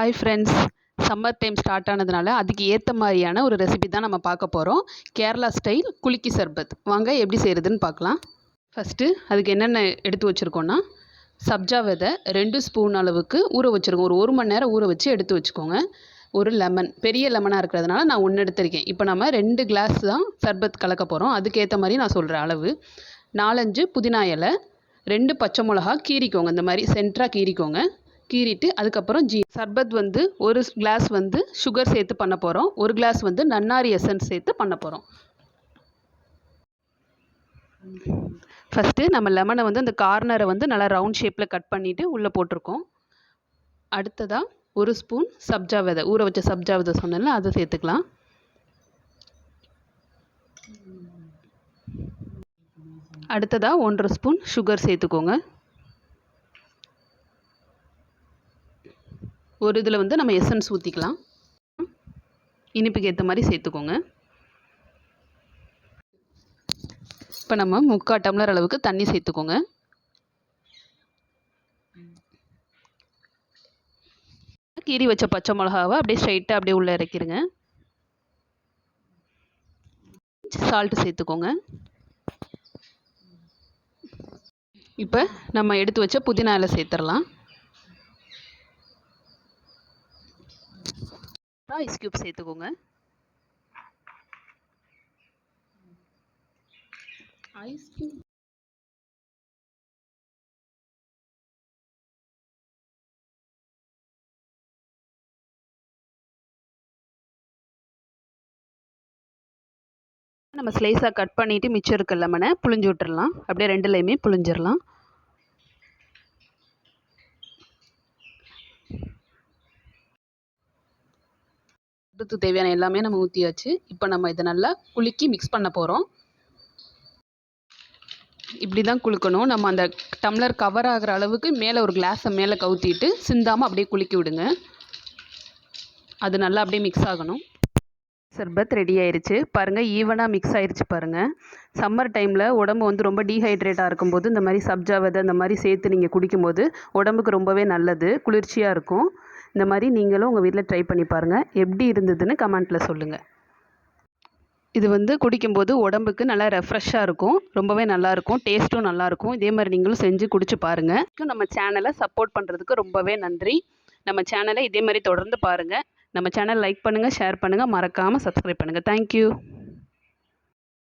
Hi friends summer time start ஆனதுனால அதுக்கு ஏற்ற மாதிரியான ஒரு ரெசிபி தான் நம்ம பார்க்க போகிறோம் கேரளா ஸ்டைல் குலுக்கி சர்பத். வாங்க எப்படி செய்கிறதுன்னு பார்க்கலாம். ஃபஸ்ட்டு அதுக்கு என்னென்ன எடுத்து வச்சுருக்கோன்னா சப்ஜா விதை ரெண்டு ஸ்பூன் அளவுக்கு ஊற வச்சுருக்கோம். ஒரு ஒரு மணி நேரம் ஊற வச்சு எடுத்து வச்சுக்கோங்க. ஒரு லெமன் பெரிய லெமனாக இருக்கிறதுனால நான் ஒன்று எடுத்திருக்கேன். இப்போ நம்ம ரெண்டு கிளாஸ் தான் சர்பத் கலக்க போகிறோம் அதுக்கேற்ற மாதிரி நான் சொல்கிற அளவு. நாலஞ்சு புதினா இலை ரெண்டு பச்சை மிளகா கீறிக்கோங்க. இந்த மாதிரி சென்டராக கீறிக்கோங்க. கீறிட்டு அதுக்கப்புறம் ஜீ சர்பத் வந்து ஒரு கிளாஸ் வந்து சுகர் சேர்த்து பண்ண போகிறோம் ஒரு கிளாஸ் வந்து நன்னாரி எசன்ஸ் சேர்த்து பண்ண போகிறோம் ஃபஸ்ட்டு நம்ம லெமனை வந்து அந்த கார்னரை வந்து நல்லா ரவுண்ட் ஷேப்பில் கட் பண்ணிவிட்டு உள்ளே போட்டிருக்கோம். அடுத்ததாக ஒரு ஸ்பூன் சப்ஜா விதை. ஊற வச்ச சப்ஜா விதை சொன்னேன்ல அதை சேர்த்துக்கலாம். அடுத்ததாக ஒன்றரை ஸ்பூன் சுகர் சேர்த்துக்கோங்க. ஒரு இதில் வந்து நம்ம எசன்ஸ் ஊற்றிக்கலாம் இனிப்புக்கு ஏற்ற மாதிரி சேர்த்துக்கோங்க. இப்போ நம்ம முக்கால் டம்ளர் அளவுக்கு தண்ணி சேர்த்துக்கோங்க. கீறி வச்ச பச்சை மிளகாவை அப்படியே ஸ்ட்ரைட்டாக அப்படியே உள்ளே இறக்கிடுங்க சால்ட்டு சேர்த்துக்கோங்க. இப்போ நம்ம எடுத்து வச்ச புதினாவில் சேர்த்துடலாம். சேர்த்துடலாம் ஐஸ் க்யூப் சேர்த்துக்கோங்க. ஐஸ் க்யூப் நம்ம ஸ்லைஸாக கட் பண்ணிவிட்டு மிச்சம் இருக்க லெமனை புழிஞ்சு விட்டுறலாம். அப்படியே ரெண்டுலேயுமே புழிஞ்சிடலாம் அடுத்து தேவையான எல்லாமே நம்ம ஊற்றியாச்சு இப்போ நம்ம இதை நல்லா குலுக்கி மிக்ஸ் பண்ண போகிறோம் இப்படி தான் குலுக்கணும். நம்ம அந்த டம்ளர் கவர் ஆகிற அளவுக்கு மேலே ஒரு கிளாஸை மேலே கவுத்திட்டு சிந்தாமல் அப்படியே குலுக்கி விடுங்க. அது நல்லா அப்படியே மிக்ஸ் ஆகணும். சர்பத் ரெடி ஆயிடுச்சு பாருங்கள் ஈவனாக மிக்ஸ் ஆயிடுச்சு பாருங்கள் சம்மர் டைமில் உடம்பு வந்து ரொம்ப டீஹைட்ரேட்டாக இருக்கும்போது இந்த மாதிரி சப்ஜா விதை இந்த மாதிரி சேர்த்து நீங்கள் குடிக்கும்போது உடம்புக்கு ரொம்பவே நல்லது. குளிர்ச்சியாக இருக்கும். இந்த மாதிரி நீங்களும் உங்கள் வீட்டில் ட்ரை பண்ணி பாருங்கள் எப்படி இருந்ததுன்னு கமெண்ட்டில் சொல்லுங்கள் இது வந்து குடிக்கும்போது உடம்புக்கு நல்லா ரெஃப்ரெஷ்ஷாக இருக்கும். ரொம்பவே நல்லாயிருக்கும் டேஸ்ட்டும் நல்லாயிருக்கும் இதே மாதிரி நீங்களும் செஞ்சு குடிச்சு பாருங்கள் நம்ம சேனலை சப்போர்ட் பண்ணுறதுக்கு ரொம்பவே நன்றி. நம்ம சேனலை இதே மாதிரி தொடர்ந்து பாருங்கள் நம்ம சேனல் லைக் பண்ணுங்கள் ஷேர் பண்ணுங்கள் மறக்காமல் சப்ஸ்கிரைப் பண்ணுங்கள் தேங்க்யூ